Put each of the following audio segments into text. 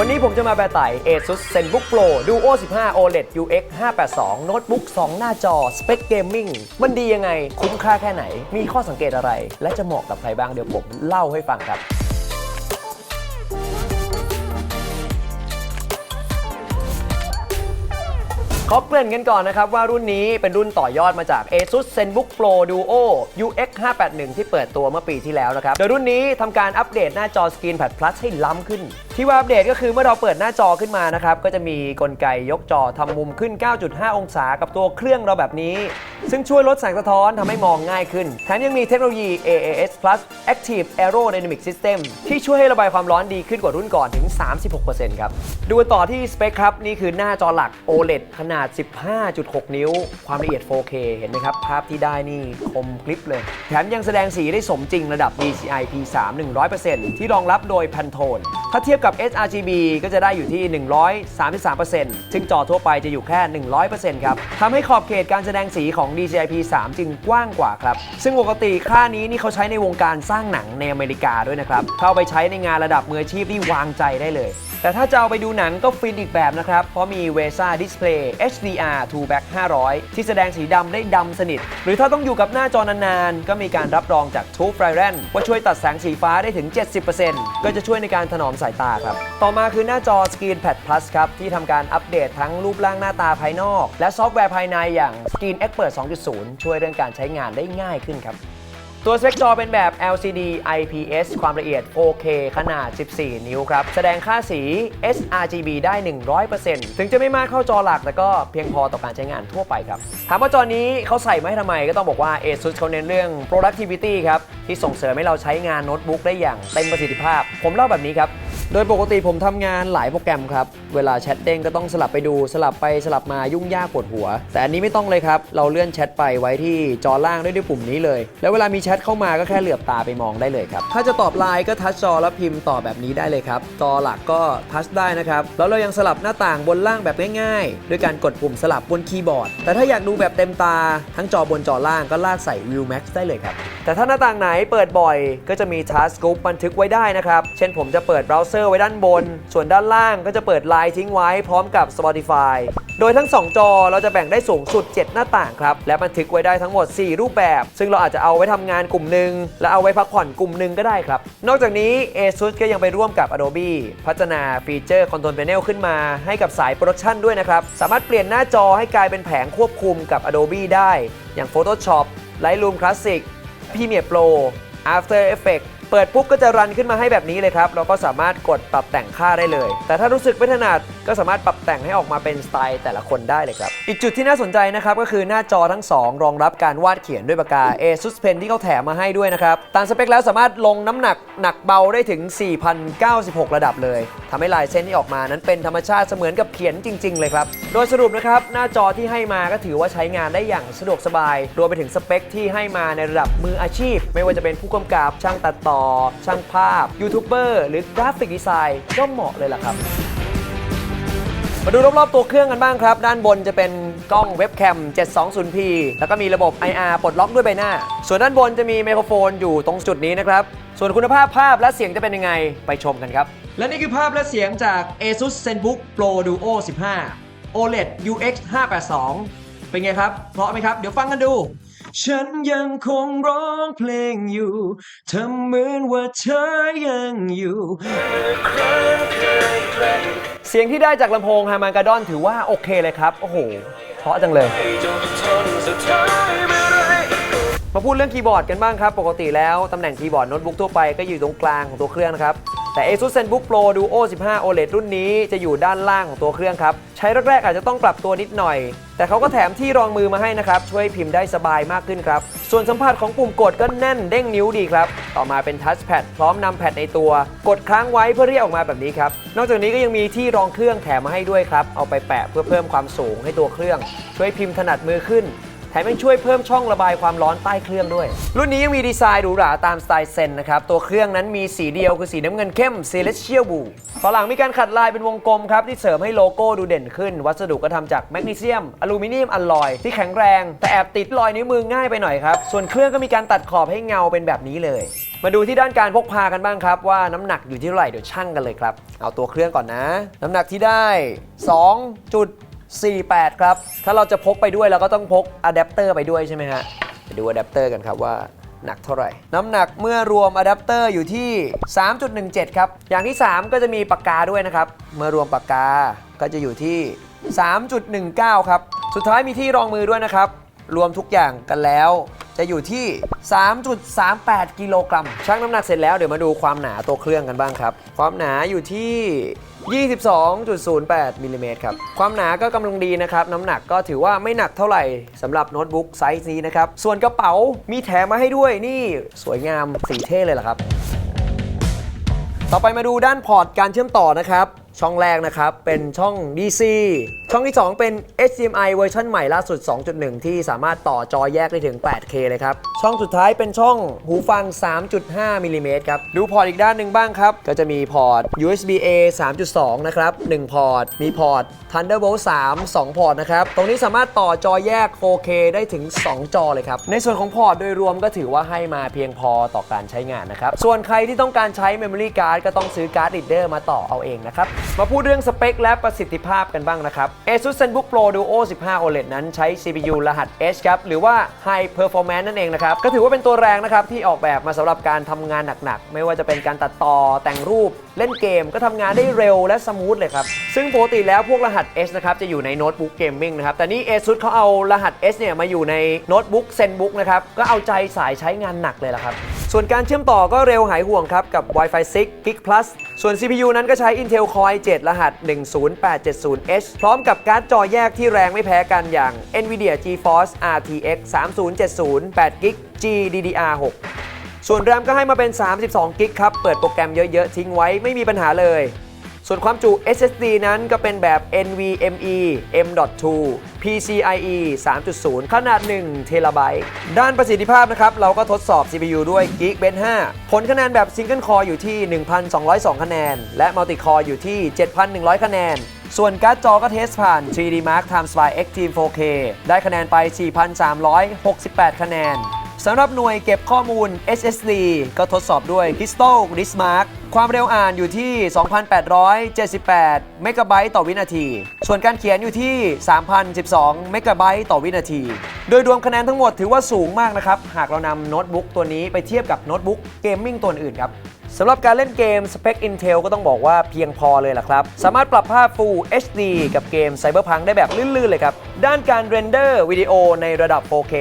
วันนี้ผมจะมาแปลไต่ ASUS ZenBook Pro Duo 15 OLED UX 582 โน้ตบุ๊ก 2 หน้าจอ สเปคเกมมิ่ง มันดียังไง คุ้มค่าแค่ไหน มีข้อสังเกตอะไร และจะเหมาะกับใครบ้างเดี๋ยวผมเล่าให้ฟังครับขอเกริ่นกันก่อนนะครับว่ารุ่นนี้เป็นรุ่นต่อยอดมาจาก ASUS ZenBook Pro Duo UX 581ที่เปิดตัวเมื่อปีที่แล้วนะครับ โดยรุ่นนี้ทำการอัปเดตหน้าจอ Screen Pad Plus ให้ล้ำขึ้น ที่ว่าอัปเดตก็คือเมื่อเราเปิดหน้าจอขึ้นมานะครับ ก็จะมีกลไกยกจอทำมุมขึ้น 9.5 องศากับตัวเครื่องเราแบบนี้ ซึ่งช่วยลดแสงสะท้อนทำให้มองง่ายขึ้น แถมยังมีเทคโนโลยี AAS Plus Active Aerodynamic System ที่ช่วยให้ระบายความร้อนดีขึ้นกว่ารุ่นก่อนถึง 36%ครับ ดูต่อที่สเปคครับ นี่คือหน้าจอหลัก OLED ขนาด 15.6 นิ้ว ความละเอียด 4K เห็นไหมครับ ภาพที่ได้นี่คมกริบเลย แถมยังแสดงสีได้สมจริงระดับ DCI P3 100%ที่รองรับโดย Pantone ถ้าเทียบกับ sRGB ก็จะได้อยู่ที่ 133%ซึ่งจอทั่วไปจะอยู่แค่ 100%ครับทำให้ขอบเขตการแสดงสีของ DCI P3 จึงกว้างกว่าครับ ซึ่งปกติค่านี้นี่เขาใช้ในวงการสร้างหนังในอเมริกาด้วยนะครับ เข้าไปใช้ในงานระดับมืออาชีพที่วางใจได้เลย แต่ถ้าจะเอาไปดูหนังก็ฟินอีกแบบนะครับ เพราะมี VESA Display HDR 2 Back 500 ที่แสดงสีดำได้ดำสนิท หรือถ้าต้องอยู่กับหน้าจอนานๆ ก็มีการรับรองจาก True f r i r e n ว่าช่วยตัดแสงสีฟ้าได้ถึง 70%ก็จะช่วยในการถนอมสายตาครับ ต่อมาคือหน้าจอ Screen Pad Plus ครับ ที่ทำการอัปเดตทั้งรูปร่างหน้าตาภายนอก และซอฟต์แวร์ภายในอย่าง Screen Expert 2.0 ช่วยเรื่องการใช้งานได้ง่ายขึ้นครับ ตัวสเปคจอเป็นแบบ LCD IPS ความละเอียด 4K ขนาด 14 นิ้วครับ แสดงค่าสี sRGB ได้ 100%ถึงจะไม่มากเข้าจอหลัก แต่ก็เพียงพอต่อการใช้งานทั่วไปครับ ถามว่าจอนี้เขาใส่มาให้ทำไมก็ต้องบอกว่า ASUS เขาเน้นเรื่อง productivity ครับ ที่ส่งเสริมให้เราใช้งานโน้ตบุ๊กได้อย่างเต็มประสิทธิภาพ ผมเล่าแบบนี้ครับ โดยปกติผมทำงานหลายโปรแกรมครับ เวลาแชทเด้งก็ต้องสลับไปดูสลับไปสลับมายุ่งยากปวดหัว แต่อันนี้ไม่ต้องเลยครับ เราเลื่อนแชทไปไว้ที่จอล่างด้วยด้วยปุ่มนี้เลย แล้วเวลามีแชทเข้ามาก็แค่เหลือบตาไปมองได้เลยครับ ถ้าจะตอบไลน์ก็ทัชจอแล้วพิมพ์ต่อแบบนี้ได้เลยครับ จอหลักก็ทัชได้นะครับ แล้วเรายังสลับหน้าต่างบนล่างแบบง่ายๆ ด้วยการกดปุ่มสลับบนคีย์บอร์ด แต่ถ้าอยากดูแบบเต็มตา ทั้งจอบนจอล่างก็ลากใส่ View Max ได้เลยครับ แต่ถ้าหน้าต่างไหนเปิดบ่อย ก็จะมี Task Group บันทึกไว้ได้นะครับ เช่นผมจะเปิดเบราว์เซอร์ไว้ด้านบน ส่วนด้านล่างก็จะเปิดไลน์ทิ้งไว้พร้อมกับ Spotify โดยทั้ง 2 จอเราจะแบ่งได้สูงสุด 7 หน้าต่างครับ และบันทึกไว้ได้ทั้งหมด 4 รูปแบบ ซึ่งเราอาจจะเอาไว้ทำงานกลุ่มหนึ่งและเอาไว้พักผ่อนกลุ่มหนึ่งก็ได้ครับ นอกจากนี้ ASUS ก็ยังไปร่วมกับ Adobe พัฒนาฟีเจอร์ Control Panel ขึ้นมาให้กับสายโปรดักชันด้วยนะครับ สามารถเปลี่ยนหน้าจอให้กลายเป็นแผงควบคุมกับ Adobe ได้ อย่าง Photoshop Lightroom Classic Premiere Pro After Effects เปิดปุ๊บก็จะรันขึ้นมาให้แบบนี้เลยครับ เราก็สามารถกดปรับแต่งค่าได้เลย แต่ถ้ารู้สึกไม่ถนัดก็สามารถปรับแต่งให้ออกมาเป็นสไตล์แต่ละคนได้เลยครับ อีกจุดที่น่าสนใจนะครับก็คือหน้าจอทั้ง 2 รองรับการวาดเขียนด้วยปากกา ASUS Pen ที่เขาแถมมาให้ด้วยนะครับ ตามสเปคแล้วสามารถลงน้ำหนักหนักเบาได้ถึง 4,096 ระดับเลยทำให้ลายเส้นที่ออกมานั้นเป็นธรรมชาติเสมือนกับเขียนจริง ๆ เลยครับ โดยสรุปนะครับหน้าจอที่ให้มาก็ถือว่าใช้งานได้อย่างสะดวกสบาย รวมไปถึงสเปคที่ให้มาในระดับมืออาชีพ ไม่ว่าจะเป็นผู้กำกับช่างตัดต่อช่างภาพ ยูทูบเบอร์หรือกราฟิกดีไซน์ก็เหมาะเลยล่ะครับ มาดูรอบๆตัวเครื่องกันบ้างครับ ด้านบนจะเป็นกล้องเว็บแคม 720p แล้วก็มีระบบ IR ปลดล็อกด้วยใบหน้า ส่วนด้านบนจะมีไมโครโฟนอยู่ตรงจุดนี้นะครับ ส่วนคุณภาพภาพและเสียงจะเป็นยังไงไปชมกันครับ และนี่คือภาพและเสียงจาก ASUS ZenBook Pro Duo 15 OLED UX 582 เป็นไงครับ เพราะไหมครับ เดี๋ยวฟังกันดู ฉันยังคงร้องเพลงอยู่ทำเหมือนว่าเธอยังอยู่เสียงที่ได้จากลำโพงฮามากาดอนถือว่าโอเคเลยครับ โอ้โห เพราะจังเลย มาพูดเรื่องคีย์บอร์ดกันบ้างครับ ปกติแล้วตำแหน่งคีย์บอร์ดโน้ตบุ๊กทั่วไปก็อยู่ตรงกลางของตัวเครื่องนะครับ แต่ ASUS ZenBook Pro Duo 15 OLED รุ่นนี้จะอยู่ด้านล่างของตัวเครื่องครับ ใช้แรกๆอาจจะต้องปรับตัวนิดหน่อย แต่เขาก็แถมที่รองมือมาให้นะครับ ช่วยพิมพ์ได้สบายมากขึ้นครับ ส่วนสัมผัสของปุ่มกดก็แน่นเด้งนิ้วดีครับ ต่อมาเป็นทัชแพดพร้อมนำแพดในตัว กดค้างไว้เพื่อเรียกออกมาแบบนี้ครับ นอกจากนี้ก็ยังมีที่รองเครื่องแถมมาให้ด้วยครับ เอาไปแปะเพื่อเพิ่มความสูงให้ตัวเครื่อง ช่วยพิมพ์ถนัดมือขึ้น แถมยังช่วยเพิ่มช่องระบายความร้อนใต้เครื่องด้วย รุ่นนี้ยังมีดีไซน์หรูหราตามสไตล์เซนนะครับ ตัวเครื่องนั้นมีสีเดียวคือสีน้ำเงินเข้ม Celestial Blue ตอนหลังมีการขัดลายเป็นวงกลมครับ ที่เสริมให้โลโก้ดูเด่นขึ้น วัสดุก็ทำจากแมกนีเซียมอลูมิเนียมอลลอยที่แข็งแรง แต่แอบติดรอยนิ้วมือง่ายไปหน่อยครับ ส่วนเครื่องก็มีการตัดขอบให้เงาเป็นแบบนี้เลย มาดูที่ด้านการพกพากันบ้างครับว่าน้ำหนักอยู่ที่เท่าไหร่เดี๋ยวชั่งกันเลยครับเอาตัวเครื่องก่อนนะ น้ำหนักที่ได้ 48 ครับ ถ้าเราจะพกไปด้วยเราก็ต้องพกอะแดปเตอร์ไปด้วยใช่ไหมฮะไปดูอะแดปเตอร์กันครับว่าหนักเท่าไหร่ น้ำหนักเมื่อรวมอะแดปเตอร์อยู่ที่ 3.17 ครับ อย่างที่ 3 ก็จะมีปากกาด้วยนะครับ เมื่อรวมปากกาก็จะอยู่ที่ 3.19 ครับ สุดท้ายมีที่รองมือด้วยนะครับ รวมทุกอย่างกันแล้ว จะอยู่ที่ 3.38 กิโลกรัมชั่งน้ำหนักเสร็จแล้วเดี๋ยวมาดูความหนาตัวเครื่องกันบ้างครับ ความหนาอยู่ที่ 22.08มิลลิเมตรครับ ความหนาก็กำลังดีนะครับ น้ำหนักก็ถือว่าไม่หนักเท่าไหร่สำหรับโน้ตบุ๊กไซส์นี้นะครับ ส่วนกระเป๋ามีแถมมาให้ด้วยนี่สวยงามสีเท่เลยล่ะครับ ต่อไปมาดูด้านพอร์ตการเชื่อมต่อนะครับ ช่องแรกนะครับ เป็นช่อง DC ช่องที่ 2 เป็น HDMI เวอร์ชันใหม่ล่าสุด 2.1 ที่สามารถต่อจอแยกได้ถึง 8K เลยครับ ช่องสุดท้ายเป็นช่องหูฟัง 3.5 มิลลิเมตรครับ ดูพอร์ตอีกด้านหนึ่งบ้างครับ ก็จะมีพอร์ต USB A 3.2 นะครับ 1 พอร์ต มีพอร์ต Thunderbolt 3 2 พอร์ตนะครับ ตรงนี้สามารถต่อจอแยก 4K ได้ถึง 2 จอเลยครับ ในส่วนของพอร์ตโดยรวมก็ถือว่าให้มาเพียงพอต่อการใช้งานนะครับ ส่วนใครที่ต้องการใช้ Memory Card ก็ต้องซื้อการ์ด Reader มาต่อเอาเองนะครับ มาพูดเรื่องสเปคและประสิทธิภาพกันบ้างนะครับ ASUS ZenBook Pro Duo 15 OLED นั้นใช้ CPU รหัส H ครับ หรือว่า High Performance นั่นเองนะครับ ก็ถือว่าเป็นตัวแรงนะครับ ที่ออกแบบมาสำหรับการทำงานหนักๆ ไม่ว่าจะเป็นการตัดต่อแต่งรูปเล่นเกมก็ทำงานได้เร็วและสมูทเลยครับ ซึ่งปกติแล้วพวกรหัส S นะครับ จะอยู่ในโน้ตบุ๊กเกมมิ่งนะครับ แต่นี่ ASUS เขาเอารหัส S เนี่ยมาอยู่ในโน้ตบุ๊ก ZenBook นะครับ ก็เอาใจสายใช้งานหนักเลยละครับ ส่วนการเชื่อมต่อก็เร็วหายห่วงครับ กับ Wi-Fi 6 Gig Plus ส่วน CPU นั้นก็ใช้ Intel Core i7 รหัส 10870H พร้อมกับการ์ดจอแยกที่แรงไม่แพ้กันอย่าง NVIDIA GeForce RTX 3070 8 g b GDDR6 ส่วน RAM ก็ให้มาเป็น 32กิกครับ เปิดโปรแกรมเยอะ ๆ ทิ้งไว้ไม่มีปัญหาเลย ส่วนความจุ SSD นั้นก็เป็นแบบ NVMe M.2 PCIe 3.0 ขนาด1 t b ด้านประสิทธิภาพนะครับ เราก็ทดสอบ CPU ด้วย Geekbench 5 ผลคะแนนแบบ Single Core อยู่ที่ 1,202 คะแนน และ Multi Core อยู่ที่ 7,100 คะแนน ส่วนการ์ดจอก็เทสผ่าน 3D Mark Times by Extreme 4K ได้คะแนนไป 4,368 คะแนน สำหรับหน่วยเก็บข้อมูล SSD ก็ทดสอบด้วย Crystal Disk Mark ความเร็วอ่านอยู่ที่ 2,878 เมกะไบต์ต่อวินาที ส่วนการเขียนอยู่ที่ 3,012 เมกะไบต์ต่อวินาที โดยรวมคะแนนทั้งหมดถือว่าสูงมากนะครับ หากเรานำโน้ตบุ๊กตัวนี้ไปเทียบกับโน้ตบุ๊กเกมมิ่งตัวอื่นครับสำหรับการเล่นเกมสเปค Intel ก็ต้องบอกว่าเพียงพอเลยล่ะครับ สามารถปรับภาพ Full HD กับเกม Cyberpunk ได้แบบลื่นๆเลยครับ ด้านการเรนเดอร์วิดีโอในระดับ 4K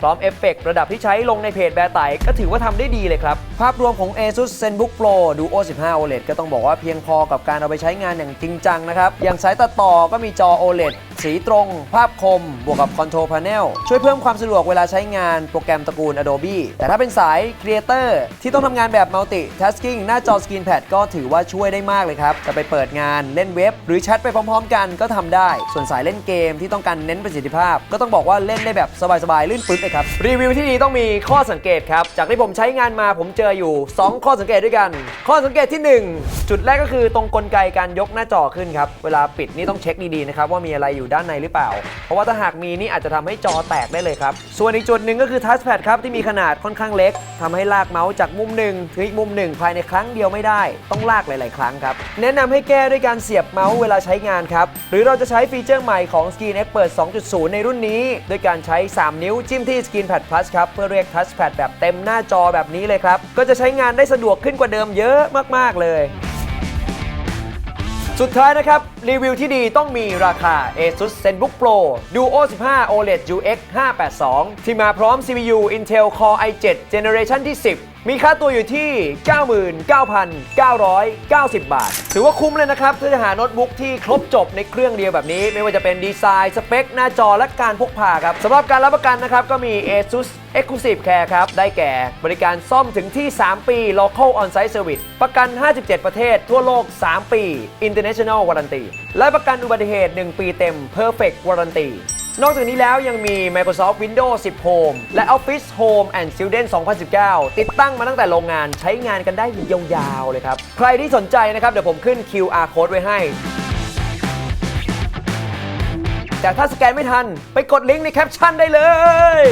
พร้อมเอฟเฟกต์ระดับที่ใช้ลงในเพจแบร์ไตก็ถือว่าทำได้ดีเลยครับภาพรวมของ ASUS ZenBook Pro Duo 15 OLED ก็ต้องบอกว่าเพียงพอกับการเอาไปใช้งานอย่างจริงจังนะครับ อย่างสายตัดต่อก็มีจอ OLED สีตรง ภาพคม บวกกับ Control Panel ช่วยเพิ่มความสะดวกเวลาใช้งานโปรแกรมตระกูล Adobe แต่ถ้าเป็นสาย Creator ที่ต้องทำงานแบบ Multi Tasking หน้าจอ Screen Pad ก็ถือว่าช่วยได้มากเลยครับ จะไปเปิดงานเล่นเว็บ หรือแชทไปพร้อม ๆ กันก็ทำได้ ส่วนสายเล่นเกมที่ต้องการเน้นประสิทธิภาพ ก็ต้องบอกว่าเล่นได้แบบสบายๆลื่นปึ๊ดเลยครับรีวิวที่ดีต้องมีข้อสังเกตครับจากที่ผมใช้งานมาผมเจออยู่ 2 ข้อสังเกตด้วยกัน ข้อสังเกตที่ 1 จุดแรกก็คือตรงกลไกการยกหน้าจอขึ้นครับ เวลาปิดนี่ต้องเช็คดีๆนะครับว่ามีอะไรอยู่ด้านในหรือเปล่า เพราะว่าถ้าหากมีนี่อาจจะทำให้จอแตกได้เลยครับ ส่วนอีกจุดหนึ่งก็คือทัชแพดครับที่มีขนาดค่อนข้างเล็กทำให้ลากเมาส์จากมุมหนึ่งถึงอีกมุมหนึ่งภายในครั้งเดียวไม่ได้ ต้องลากหลาย ๆ ครั้งครับแนะนำให้แก้ด้วยการเสียบเมาส์เวลาใช้งานครับหรือเราจะใช้ฟีเจอร์ใหม่ของ Screen Expert 2.0 ในรุ่นนี้ด้วยการใช้ 3 นิ้วจิ้มที่ Screen Pad Plus ครับเพื่อเรียกทัชแพดแบบเต็มหน้าจอแบบนี้เลยครับก็จะใช้งานได้สะดวกขึ้นกว่าเดิมเยอะมาก ๆ เลย สุดท้ายนะครับ รีวิวที่ดีต้องมีราคา ASUS ZenBook Pro Duo 15 OLED UX 582 ที่มาพร้อม CPU Intel Core i7 Generation ที่ 10 มีค่าตัวอยู่ที่ 99,990 บาท ถือว่าคุ้มเลยนะครับถ้าจะหาโน้ตบุ๊กที่ครบจบในเครื่องเดียวแบบนี้ ไม่ว่าจะเป็นดีไซน์ สเปค หน้าจอและการพกพาครับสำหรับการรับประกันนะครับ ก็มี ASUS Exclusive Care ครับ ได้แก่บริการซ่อมถึงที่ 3 ปี Local On-Site Service ประกัน 57 ประเทศทั่วโลก 3 ปี International Warranty และประกันอุบัติเหตุ 1 ปีเต็ม Perfect Warranty นอกจากนี้แล้วยังมี Microsoft Windows 10 Home และ Office Home and Student 2019 ติดตั้งมาตั้งแต่โรงงานใช้งานกันได้ยาวๆเลยครับ ใครที่สนใจนะครับ เดี๋ยวผมขึ้น QR code ไว้ให้ แต่ถ้าสแกนไม่ทันไปกดลิงก์ในแคปชั่นได้เลย